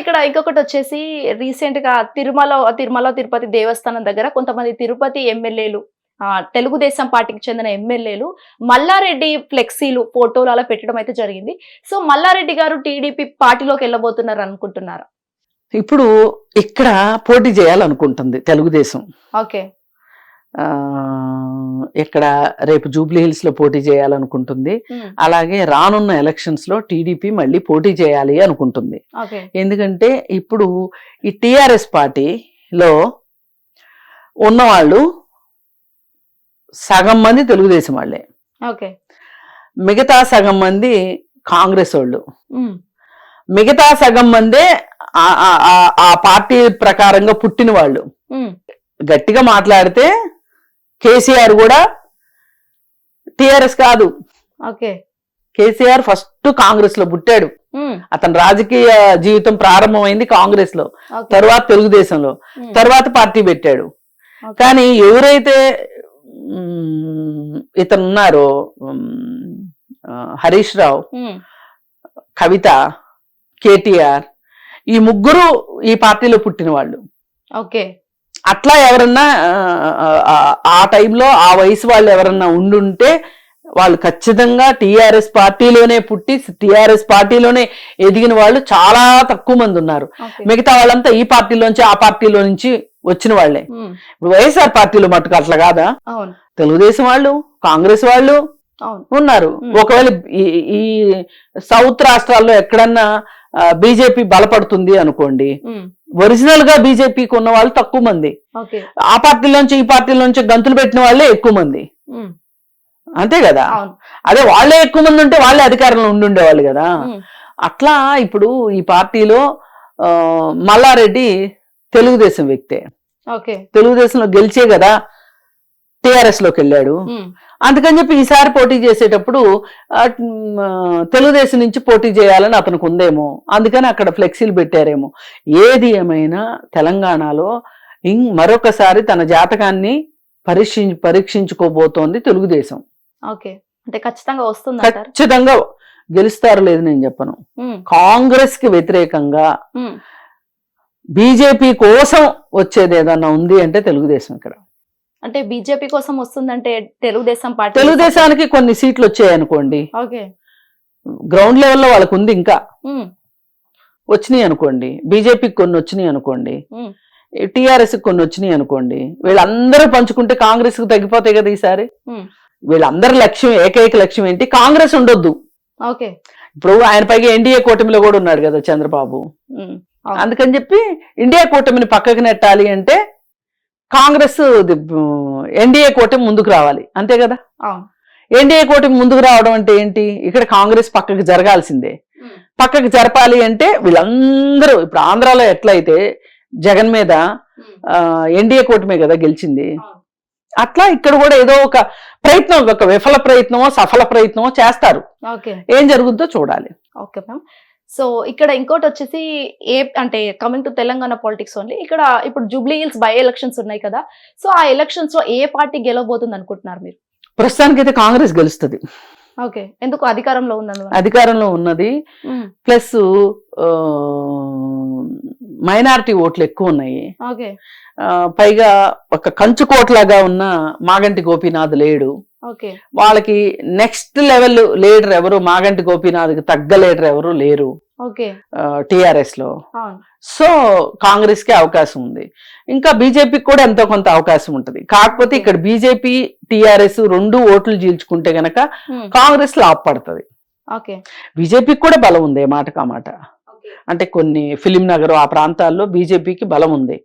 ఇక్కడ ఇంకొకటి వచ్చేసి రీసెంట్గా తిరుమల తిరుమల తిరుపతి దేవస్థానం దగ్గర కొంతమంది తిరుపతి ఎమ్మెల్యేలు ఆ, తెలుగుదేశం పార్టీకి చెందిన ఎమ్మెల్యేలు మల్లారెడ్డి ఫ్లెక్సీలు ఫోటోలు అలా పెట్టడం అయితే జరిగింది. సో మల్లారెడ్డి గారు టీడీపీ పార్టీలోకి వెళ్ళబోతున్నారు అనుకుంటున్నారు? ఇప్పుడు ఇక్కడ పోటీ చేయాలనుకుంటుంది తెలుగుదేశం. ఓకే. ఇక్కడ రేపు జూబ్లీ హిల్స్లో పోటీ చేయాలనుకుంటుంది. ఉమ్, అలాగే రానున్న ఎలక్షన్స్లో టీడీపీ మళ్ళీ పోటీ చేయాలి అనుకుంటుంది. ఎందుకంటే ఇప్పుడు ఈ టిఆర్ఎస్ పార్టీలో ఉన్నవాళ్ళు సగం మంది తెలుగుదేశం వాళ్ళే. ఓకే. మిగతా సగం మంది కాంగ్రెస్ వాళ్ళు. ఉమ్, మిగతా సగం మందే ఆ- పార్టీ ప్రకారంగా పుట్టిన వాళ్ళు. ఉమ్, గట్టిగా మాట్లాడితే కేసీఆర్ కూడా టిఆర్ఎస్ కాదు. ఓకే. కేసీఆర్ ఫస్ట్ కాంగ్రెస్లో పుట్టాడు అతని రాజకీయ జీవితం ప్రారంభమైంది కాంగ్రెస్లో తర్వాత తెలుగుదేశంలో. తర్వాత పార్టీ పెట్టాడు. కానీ ఎవరైతే ఇతను ఉన్నారో హరీష్ రావు కవిత కేటీఆర్ ఈ ముగ్గురు ఈ పార్టీలో పుట్టిన వాళ్ళు ఓకే. అట్లా ఎవరన్నా ఆ, టైంలో ఆ వయసు వాళ్ళు ఎవరన్నా ఉండుంటే వాళ్ళు ఖచ్చితంగా టిఆర్ఎస్ పార్టీలోనే పుట్టి టిఆర్ఎస్ పార్టీలోనే ఎదిగిన వాళ్ళు చాలా తక్కువ మంది ఉన్నారు. మిగతా వాళ్ళంతా ఈ పార్టీలోంచి ఆ పార్టీలో నుంచి వచ్చిన ఇప్పుడు వైఎస్ఆర్ పార్టీలో మట్టుకు అట్లా కాదా? తెలుగుదేశం వాళ్ళు కాంగ్రెస్ వాళ్ళు ఉన్నారు. ఒకవేళ ఈ సౌత్ రాష్ట్రాల్లో ఎక్కడన్నా బీజేపీ బలపడుతుంది అనుకోండి ఒరిజినల్గా బీజేపీకి ఉన్న వాళ్ళు తక్కువ మంది. ఆ పార్టీలోంచి ఈ పార్టీలోంచి గంతులు పెట్టిన వాళ్ళే ఎక్కువ మంది. అంతే కదా? అదే వాళ్ళే ఎక్కువ మంది ఉంటే వాళ్ళే అధికారంలో ఉండుండేవాళ్ళు కదా? అట్లా ఇప్పుడు ఈ పార్టీలో మల్లారెడ్డి తెలుగుదేశం వ్యక్తే. తెలుగుదేశంలో గెలిచే కదా? టిఆర్ఎస్లోకి వెళ్ళాడు. అందుకని చెప్పి ఈసారి పోటీ చేసేటప్పుడు తెలుగుదేశం నుంచి పోటీ చేయాలని అతనికి ఉందేమో. అందుకని అక్కడ ఫ్లెక్సీలు పెట్టారేమో. ఏది ఏమైనా తెలంగాణలో ఇం మరొకసారి తన జాతకాన్ని పరీక్షించి పరీక్షించుకోబోతోంది తెలుగుదేశం. ఓకే. అంటే ఖచ్చితంగా వస్తుంది ఖచ్చితంగా గెలుస్తారు లేదు నేను చెప్పను. కాంగ్రెస్కి వ్యతిరేకంగా బీజేపీ కోసం వచ్చేది ఏదన్నా ఉంది అంటే తెలుగుదేశం ఇక్కడ. అంటే బీజేపీ కోసం వస్తుందంటే తెలుగుదేశం పార్టీ తెలుగుదేశానికి కొన్ని సీట్లు వచ్చాయి అనుకోండి ఓకే. గ్రౌండ్ లెవెల్లో వాళ్ళకు ఉంది ఇంకా వచ్చినాయి అనుకోండి. బీజేపీకి కొన్ని వచ్చినాయి అనుకోండి. టిఆర్ఎస్ కొన్ని వచ్చినాయి అనుకోండి. వీళ్ళందరూ పంచుకుంటే కాంగ్రెస్కు తగ్గిపోతాయి కదా ఈసారి? వీళ్ళందరి లక్ష్యం ఏకైక లక్ష్యం ఏంటి? కాంగ్రెస్ ఉండొద్దు. ఓకే. ఇప్పుడు ఆయన పైగా ఎన్డీఏ కూటమిలో కూడా ఉన్నాడు కదా చంద్రబాబు. అందుకని చెప్పి ఇండియా కూటమిని పక్కకు నెట్టాలి అంటే కాంగ్రెస్ ఎన్డీఏ కూటమి ముందుకు రావాలి. అంతే కదా? ఎన్డీఏ కూటమి ముందుకు రావడం అంటే ఏంటి? ఇక్కడ కాంగ్రెస్ పక్కకి జరగాల్సిందే. పక్కకి జరపాలి అంటే వీళ్ళందరూ ఇప్పుడు ఆంధ్రాలో ఎట్లయితే జగన్ మీద ఎన్డీఏ కూటమే కదా గెలిచింది. అట్లా ఇక్కడ కూడా ఏదో ఒక ప్రయత్నం ఒక విఫల ప్రయత్నమో సఫల ప్రయత్నమో చేస్తారు. ఏం జరుగుద్దో చూడాలి. Okay ma'am. సో ఇక్కడ ఇంకోటి వచ్చేసి ఏ అంటే coming to Telangana politics only ఇక్కడ ఇప్పుడు జూబ్లీ హిల్స్ బై ఎలక్షన్స్ ఉన్నాయి కదా. సో ఆ ఎలక్షన్స్లో ఏ పార్టీ గెలవబోతుంది అనుకుంటున్నారు మీరు? ప్రస్తుతానికి అయితే కాంగ్రెస్ గెలుస్తుంది. ఓకే. ఎందుకు? అధికారంలో ఉంది అధికారంలో ఉన్నది. ప్లస్ మైనారిటీ ఓట్లు ఎక్కువ ఉన్నాయి పైగా ఒక కంచుకోట్లాగా ఉన్న మాగంటి గోపీనాథ్ లేడు. వాళ్ళకి నెక్స్ట్ లెవెల్ లీడర్ ఎవరు? మాగంటి గోపీనాథ్కి తగ్గ లీడర్ ఎవరు లేరు. టిఆర్ఎస్లో సో కాంగ్రెస్కి అవకాశం ఉంది. ఇంకా బీజేపీకి కూడా ఎంతో కొంత అవకాశం ఉంటుంది. కాకపోతే ఇక్కడ బీజేపీ టిఆర్ఎస్ రెండు ఓట్లు చీల్చుకుంటే గనక కాంగ్రెస్ లాభ పడుతుంది. ఓకే. బీజేపీకి కూడా బలం ఉంది మాట. ఓకే. అంటే కొన్ని ఫిలిం నగర్ ఆ ప్రాంతాల్లో బీజేపీకి బలం ఉంది.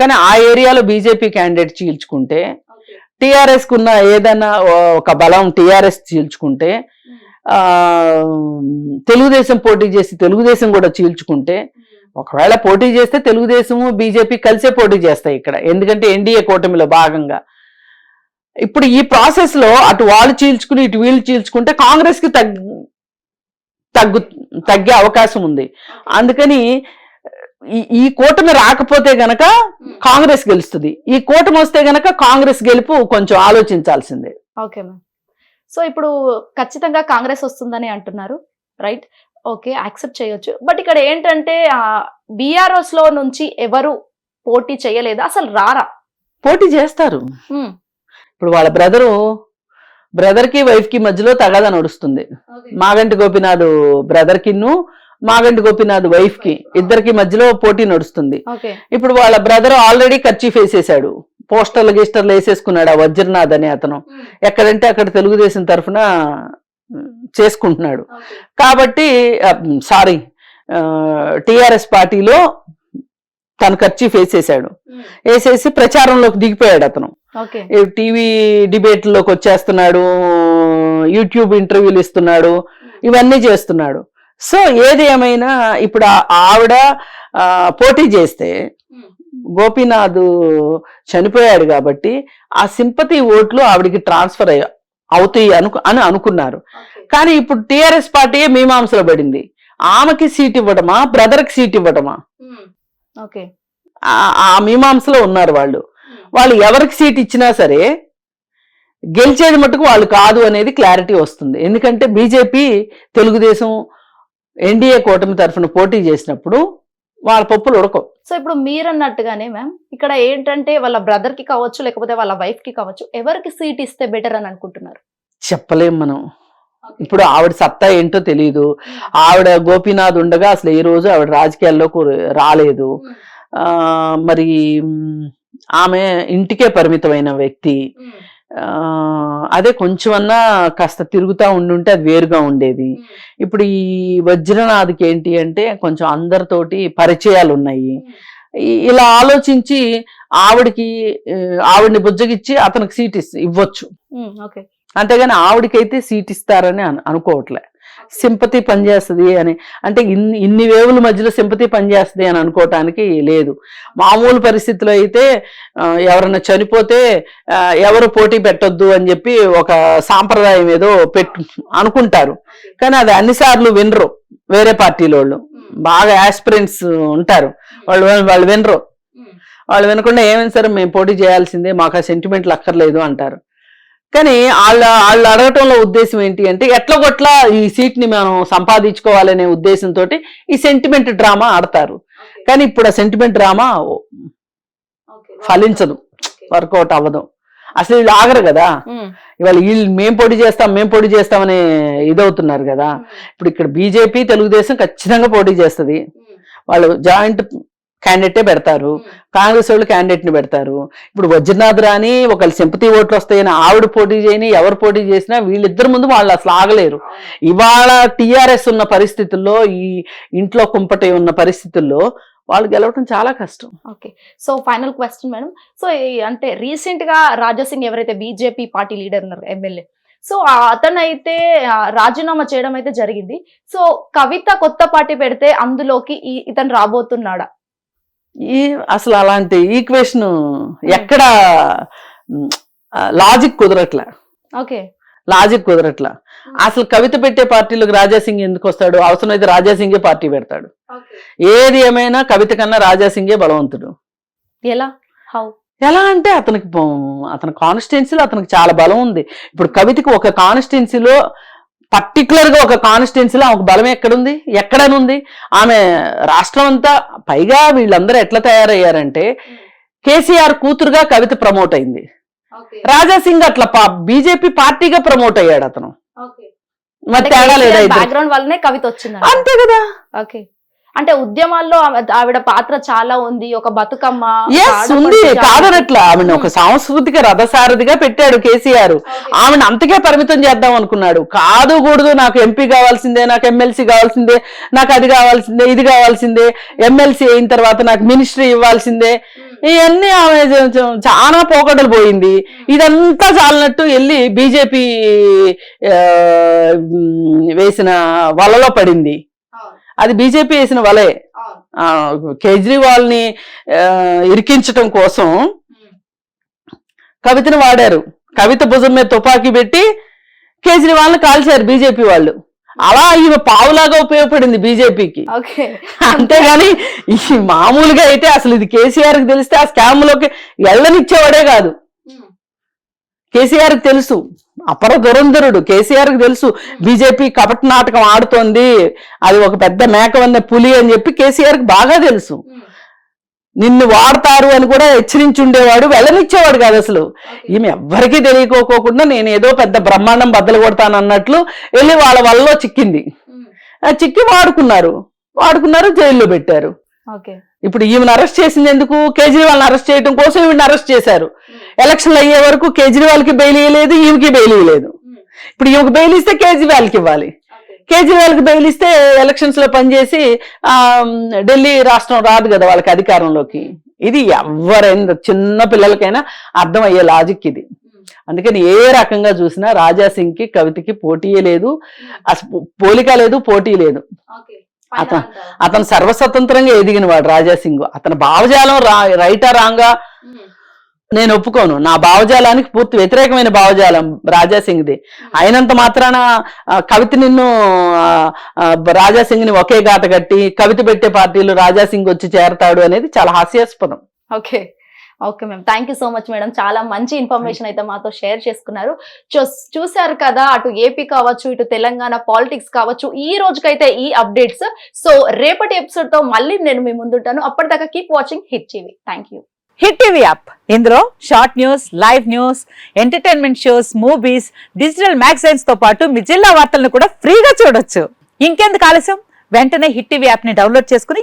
కానీ ఆ ఏరియాలో బీజేపీ క్యాండిడేట్ చీల్చుకుంటే టిఆర్ఎస్ కున్న ఏదైనా ఒక బలం టిఆర్ఎస్ చీల్చుకుంటే ఆ తెలుగుదేశం పోటీ చేసి తెలుగుదేశం కూడా చీల్చుకుంటే ఒకవేళ పోటీ చేస్తే తెలుగుదేశము బీజేపీ కలిసే పోటీ చేస్తాయి ఇక్కడ. ఎందుకంటే ఎన్డీఏ కూటమిలో భాగంగా. ఇప్పుడు ఈ ప్రాసెస్లో అటు వాళ్ళు చీల్చుకుని ఇటు వీళ్ళు చీల్చుకుంటే కాంగ్రెస్కి తగ్గు తగ్గు తగ్గే అవకాశం ఉంది. అందుకని ఈ- కూటమి రాకపోతే గనక కాంగ్రెస్ గెలుస్తుంది. ఈ కూటమి వస్తే గనక కాంగ్రెస్ గెలుపు కొంచెం ఆలోచించాల్సిందే. Okay ma'am. సో ఇప్పుడు ఖచ్చితంగా కాంగ్రెస్ వస్తుందని అంటున్నారు రైట్? ఓకే యాక్సెప్ట్ చేయొచ్చు. బట్ ఇక్కడ ఏంటంటే బీఆర్ఎస్లో నుంచి ఎవరు పోటీ చేయలేదు? అసలు రారా? పోటీ చేస్తారు. ఇప్పుడు వాళ్ళ బ్రదరు బ్రదర్కి వైఫ్కి మధ్యలో తగాదా నడుస్తుంది. మాగంటి గోపినాథ్ బ్రదర్ కిన్ను మాగంటి గోపినాథ్ వైఫ్కి. ఇద్దరికి మధ్యలో పోటీ నడుస్తుంది. ఇప్పుడు వాళ్ళ బ్రదర్ ఆల్రెడీ ఖర్చు వేసేసాడు పోస్టర్లు గిస్టర్లు వేసేసుకున్నాడు ఆ వజ్రనాథ్ అనే అతను. ఎక్కడంటే అక్కడ తెలుగుదేశం తరఫున చేసుకుంటున్నాడు. కాబట్టి సారీ టిఆర్ఎస్ పార్టీలో తను ఖర్చు వేసేసాడు వేసేసి ప్రచారంలోకి దిగిపోయాడు అతను. టీవీ డిబేట్లోకి వచ్చేస్తున్నాడు యూట్యూబ్ ఇంటర్వ్యూలు ఇస్తున్నాడు ఇవన్నీ చేస్తున్నాడు. సో ఏది ఏమైనా ఇప్పుడు ఆవిడ పోటీ చేస్తే గోపీనాథ్ చనిపోయాడు కాబట్టి ఆ సింపతి ఓట్లు ఆవిడికి ట్రాన్స్ఫర్ అయ్యా అవుతాయి అను అని అనుకున్నారు. కానీ ఇప్పుడు టిఆర్ఎస్ పార్టీ మీమాంసలో పడింది? ఆమెకి సీట్ ఇవ్వడమా బ్రదర్కి సీట్ ఇవ్వడమా ఓకే. ఆ- ఆ మీమాంసలో ఉన్నారు వాళ్ళు. వాళ్ళు ఎవరికి సీట్ ఇచ్చినా సరే గెలిచేది మటుకు వాళ్ళు కాదు అనేది క్లారిటీ వస్తుంది. ఎందుకంటే బీజేపీ తెలుగుదేశం ఎన్డీఏ కూటమి తరఫున పోటీ చేసినప్పుడు వాళ్ళ పప్పులు ఉడకవు. సో ఇప్పుడు మీరు అన్నట్టుగానే మ్యామ్ ఇక్కడ ఏంటంటే వాళ్ళ బ్రదర్కి కావచ్చు లేకపోతే వాళ్ళ వైఫ్కి కావచ్చు ఎవరికి సీట్ ఇస్తే బెటర్ అని అనుకుంటున్నారు? చెప్పలేం మనం. ఇప్పుడు ఆవిడ సత్తా ఏంటో తెలియదు ఆవిడ గోపీనాథ్ ఉండగా అసలు ఈ రోజు ఆవిడ రాజకీయాల్లో రాలేదు. ఆ, మరి ఆమె ఇంటికే పరిమితమైన వ్యక్తి. ఆ, అదే కొంచెమన్నా కాస్త తిరుగుతా ఉండుంటే అది వేరుగా ఉండేది. ఇప్పుడు ఈ వజ్రనాథ్కి ఏంటి అంటే కొంచెం అందరితోటి పరిచయాలు ఉన్నాయి ఇలా ఆలోచించి ఆవిడకి ఆవిడని బుజ్జగిచ్చి అతనికి సీట్ ఇవ్వచ్చు. ఓకే. అంతేగాని ఆవిడకైతే సీట్ ఇస్తారని అను- అనుకోవట్లే. సింపతి పనిచేస్తుంది అని. అంటే ఇన్ని ఇన్ని వేవుల మధ్యలో సింపతి పనిచేస్తుంది అని అనుకోవటానికి లేదు. మామూలు పరిస్థితిలో అయితే ఎవరైనా చనిపోతే ఎవరు పోటీ పెట్టొద్దు అని చెప్పి ఒక సాంప్రదాయం ఏదో పెట్టు అనుకుంటారు. కానీ అది అన్నిసార్లు వినరు. వేరే పార్టీలో వాళ్ళు బాగా ఆస్పిరెంట్స్ ఉంటారు. వాళ్ళు వాళ్ళు వినరు. వాళ్ళు వినకుండా ఏమైనా సరే మేము పోటీ చేయాల్సిందే మాకు ఆ సెంటిమెంట్లు అక్కర్లేదు అంటారు. కానీ వాళ్ళ వాళ్ళు అడగటంలో ఉద్దేశం ఏంటి అంటే ఎట్లా కొట్లా ఈ సీట్ని మనం సంపాదించుకోవాలనే ఉద్దేశంతో ఈ సెంటిమెంట్ డ్రామా ఆడతారు. కానీ ఇప్పుడు ఆ సెంటిమెంట్ డ్రామా ఫలించదు. వర్కౌట్ అవ్వదు. అసలు వీళ్ళు ఆగరు కదా. ఇవాళ వీళ్ళు మేం పోటీ చేస్తాం మేం పోటీ చేస్తామని ఇదవుతున్నారు కదా. ఇప్పుడు ఇక్కడ బీజేపీ తెలుగుదేశం ఖచ్చితంగా పోటీ చేస్తది. వాళ్ళు జాయింట్ క్యాండిడేటే పెడతారు. కాంగ్రెస్ వాళ్ళు క్యాండిడేట్ని పెడతారు. ఇప్పుడు వజ్రనాథ్ రాని ఒకళ్ళు సింపతి ఓట్లు వస్తాయని ఆవిడ పోటీ చేయని ఎవరు పోటీ చేసినా వీళ్ళిద్దరు ముందు వాళ్ళు అసలు ఆగలేరు. ఇవాళ టిఆర్ఎస్ ఉన్న పరిస్థితుల్లో ఈ ఇంట్లో కుంపటి ఉన్న పరిస్థితుల్లో వాళ్ళు గెలవటం చాలా కష్టం. Okay. So final question madam. So అంటే రీసెంట్గా రాజాసింగ్ ఎవరైతే బీజేపీ పార్టీ లీడర్ ఉన్నారు ఎమ్మెల్యే. సో అతను అయితే రాజీనామా చేయడం అయితే జరిగింది. సో కవిత కొత్త పార్టీ పెడితే అందులోకి ఈ- ఇతను రాబోతున్నాడా? ఈ అసలు అలాంటి ఈక్వేషన్ ఎక్కడ లాజిక్ కుదరట్లే. ఓకే. లాజిక్ కుదరట్లా. అసలు కవిత పెట్టే పార్టీలకు రాజాసింగ్ ఎందుకు వస్తాడు? అవసరమైతే రాజాసింగే పార్టీ పెడతాడు. ఏది ఏమైనా కవిత కన్నా రాజాసింగే బలవంతుడు. ఎలా? హౌ ఎలా అంటే అతనికి అతని కాన్స్టిట్యున్సీలో అతనికి చాలా బలం ఉంది. ఇప్పుడు కవితకి ఒక కాన్స్టిట్యున్సీలో పర్టికులర్గా ఒక కాన్స్టిట్యున్సీలో ఆమెకు బలం ఎక్కడుంది? ఎక్కడనుంది? ఆమె రాష్ట్రం అంతా పైగా వీళ్ళందరూ ఎట్లా తయారయ్యారంటే కేసీఆర్ కూతురుగా కవిత ప్రమోట్ అయింది. రాజాసింగ్ అట్లా బీజేపీ పార్టీగా ప్రమోట్ అయ్యాడు అతను. మరి తేడా లేదా అంతే కదా. ఓకే. అంటే ఉద్యమాల్లో ఆవిడ పాత్ర చాలా ఉంది. ఒక బతుకమ్మ ఉంది. కాదనట్లా. ఆమెను ఒక సాంస్కృతిక రథసారథిగా పెట్టాడు కేసీఆర్. ఆమెను అంతకే పరిమితం చేద్దాం అనుకున్నాడు. కాదు కూడదు నాకు ఎంపీ కావాల్సిందే నాకు ఎమ్మెల్సీ కావాల్సిందే నాకు అది కావాల్సిందే ఇది కావాల్సిందే ఎమ్మెల్సీ అయిన తర్వాత నాకు మినిస్ట్రీ ఇవ్వాల్సిందే. ఇవన్నీ ఆమె చాలా పోకడలు పోయింది. ఇదంతా చాలినట్టు వెళ్ళి బీజేపీ వేసిన వలలో పడింది. అది బీజేపీ వేసిన వలే. కేజ్రీవాల్ని ఇరికించటం కోసం కవితను వాడారు. కవిత భుజం మీద తుపాకీ పెట్టి కేజ్రీవాల్ని కాల్చారు బీజేపీ వాళ్ళు. అలా ఈమె పావులాగా ఉపయోగపడింది బీజేపీకి. అంతేగాని ఈ మామూలుగా అయితే అసలు ఇది కేసీఆర్కి తెలిస్తే ఆ స్కామ్లోకి ఎళ్ళనిచ్చేవాడే కాదు కేసీఆర్ తెలుసు. అపర దురంధరుడు. కేసీఆర్కి తెలుసు బీజేపీ కపట నాటకం ఆడుతోంది అది ఒక పెద్ద మేకవన్న పులి అని చెప్పి కేసీఆర్కి బాగా తెలుసు. నిన్ను వాడతారు అని కూడా హెచ్చరించి ఉండేవాడు వెళ్ళనిచ్చేవాడు కాదు అసలు. ఈమె ఎవ్వరికీ తెలియకోకోకుండా నేను ఏదో పెద్ద బ్రహ్మాండం బద్దలు కొడతాను అన్నట్లు వెళ్ళి వాళ్ళ వల్ల చిక్కింది. చిక్కి వాడుకున్నారు. వాడుకున్నారు జైల్లో పెట్టారు. ఓకే. ఇప్పుడు ఈమెను అరెస్ట్ చేసింది ఎందుకు కేజ్రీవాల్ని అరెస్ట్ చేయడం కోసం ఈమెను అరెస్ట్ చేశారు. ఎలక్షన్లు అయ్యే వరకు కేజ్రీవాల్కి బెయిల్ ఇవ్వలేదు ఈమెకి బెయిల్ ఇవ్వలేదు ఇప్పుడు ఈమెకు బెయిల్ ఇస్తే కేజ్రీవాల్కి ఇవ్వాలి. కేజ్రీవాల్కి బెయిల్ ఇస్తే ఎలక్షన్స్లో పనిచేసి ఆ ఢిల్లీ రాష్ట్రం రాదు కదా వాళ్ళకి అధికారంలోకి. ఇది ఎవరైనా చిన్న పిల్లలకైనా అర్థమయ్యే లాజిక్ ఇది. అందుకని ఏ రకంగా చూసినా రాజా సింగ్కి కవితకి పోటీయే లేదు. అసలు పోలిక లేదు పోటీ లేదు. అత- అతను సర్వస్వతంత్రంగా ఎదిగిన వాడు రాజా సింగ్ అతని భావజాలం రా రైటా రాంగా నేను ఒప్పుకోను. నా భావజాలానికి పూర్తి వ్యతిరేకమైన భావజాలం రాజా సింగ్ది అయినంత మాత్రాన కవిత నిన్ను ఆ, ఆ, రాజా సింగ్ని ఒకే గాట కట్టి కవిత పెట్టే పార్టీలు రాజా సింగ్ వచ్చి చేరతాడు అనేది చాలా హాస్యాస్పదం. Okay. Okay ma'am thank you so much madam చాలా మంచి ఇన్ఫర్మేషన్ అయితే మాతో షేర్ చేసుకున్నారు. చూస్- చూశారు కదా అటు ఏపీ కావచ్చు ఇటు తెలంగాణ పాలిటిక్స్ కావచ్చు ఈ రోజుకైతే ఈ అప్డేట్స్ సో రేపటి ఎపిసోడ్తో మళ్ళీ నేను మీ ముందుంటాను. అప్పటిదాకా keep watching hit TV thank you hit TV app ఇందులో short news live news entertainment shows movies digital మ్యాగజైన్స్తో పాటు మీ జిల్లా వార్తలను కూడా ఫ్రీగా చూడొచ్చు. ఇంకెందుకు ఆలస్యం? వెంటనే హిట్ టీవీ యాప్ని డౌన్లోడ్ చేసుకుని